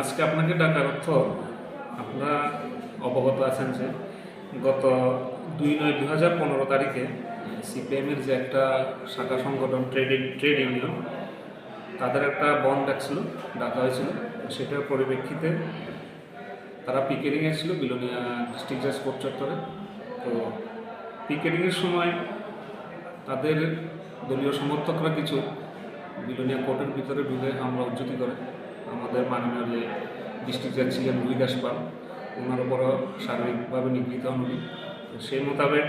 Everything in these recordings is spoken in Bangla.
আজকে আপনাকে ডাকার অর্থ আপনারা অবগত আছেন যে গত দুই নয় দু হাজার পনেরো তারিখে সিপিএমের যে একটা শাখা সংগঠন ট্রেড ট্রেড ইউনিয়ন, তাদের একটা বন্ধ ডাকছিল ডাকা হয়েছিল। সেটার পরিপ্রেক্ষিতে তারা পিকেটিংয়ে ছিল বিলোনিয়া ডিস্ট্রিক্ট জাজ কোর্ট চত্বরে। তো পিকেটিংয়ের সময় তাদের দলীয় সমর্থকরা কিছু বিলোনিয়া কোর্টের ভিতরে ঢুকে হামলা উজ্জতি করে। আমাদের মাননীয় যে ডিস্ট্রিক্ট জাজ ছিলেন দাস পাল ওনার উপরও শারীরিকভাবে নিগৃহীত হন উনি সেই মোতাবেক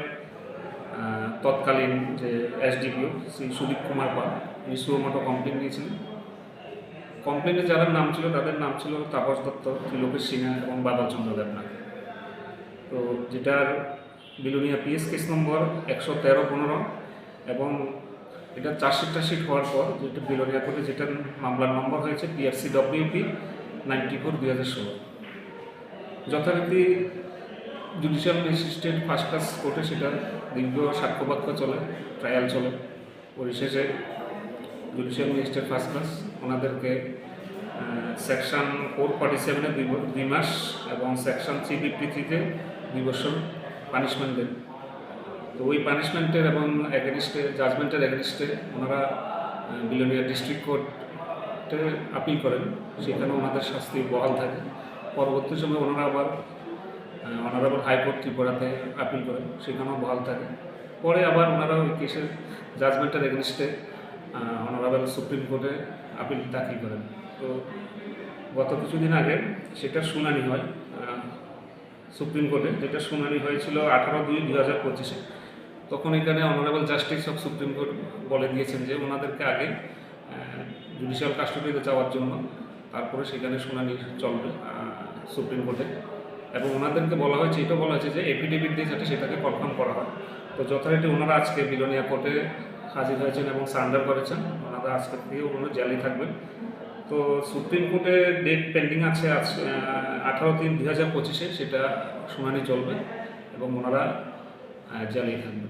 তৎকালীন যে এসডিপিও শ্রী সুদীপ কুমার পাল, উনি সুমোটো কমপ্লেন নিয়েছিলেন। কমপ্লেনে যারা নাম ছিল, তাদের নাম ছিল তাপস দত্ত, ত্রিলোকেশ সিনহা এবং বাদল চন্দ্র দেবনাথ। তো যেটার বিলোনিয়া পিএস কেস নম্বর একশো তেরো পনেরো এবং এটা চার্জশিট টার্জশিট হওয়ার পর যেটা বিলোনিয়া কোর্টে যেটার মামলার নম্বর হয়েছে পিআরসি ডব্লিউপি নাইনটি ফোর দুই হাজার ষোলো। যথারীতি জুডিশিয়াল ম্যাজিস্ট্রেট ফার্স্ট ক্লাস কোর্টে সেটা দীর্ঘ সাক্ষ্যবাক্য চলে ট্রায়াল চলে। পরিশেষে জুডিশিয়াল ম্যাজিস্ট্রেট ফার্স্ট ক্লাস ওনাদেরকে সেকশন ফোর ফর্টি সেভেনে দুই মাস এবং সেকশন থ্রি ফিফটি থ্রিতে দুই বছর পানিশমেন্ট দেন। তো ওই পানিশমেন্টের এবং এগেনিস্টে জাজমেন্টের এগেনিস্টে ওনারা বিলোনিয়া ডিস্ট্রিক্ট কোর্টে আপিল করেন। সেখানে ওনাদের শাস্তি বহাল থাকে। পরবর্তী সময় ওনারা আবার অনারেবল হাইকোর্ট ত্রিপুরাতে আপিল করেন। সেখানেও বহাল থাকে। পরে আবার ওনারা ওই কেসের জাজমেন্টের এগেনিস্টে অনারেবল সুপ্রিম কোর্টে আপিল দাখিল করেন। তো গত কিছুদিন আগে সেটার শুনানি হয় সুপ্রিম কোর্টে, যেটা শুনানি হয়েছিল আঠারো দুই দু হাজার পঁচিশে। তখন এখানে honourable justice of supreme court বলে দিয়েছেন যে ওনাদেরকে আগে জুডিশিয়াল কাস্টডিতে যাওয়ার জন্য তারপরে সেখানে শুনানি চলবে সুপ্রিম কোর্টে। এবং ওনাদেরকে বলা হয়েছে এটা বলা হয়েছে যে এফিডেভিট দিয়ে যাতে সেটাকে কনফার্ম করা হয়। তো যথারীতি ওনারা আজকে বিলোনিয়া কোর্টে হাজির হয়েছেন এবং সারেন্ডার করেছেন। ওনারা আজকে থেকে ওনারা জেলেই থাকবেন তো সুপ্রিম কোর্টে ডেট পেন্ডিং আছে আজ আঠারো তিন দুই হাজার পঁচিশে, সেটা শুনানি চলবে এবং ওনারা জ্বালিয়ে থাকবেন।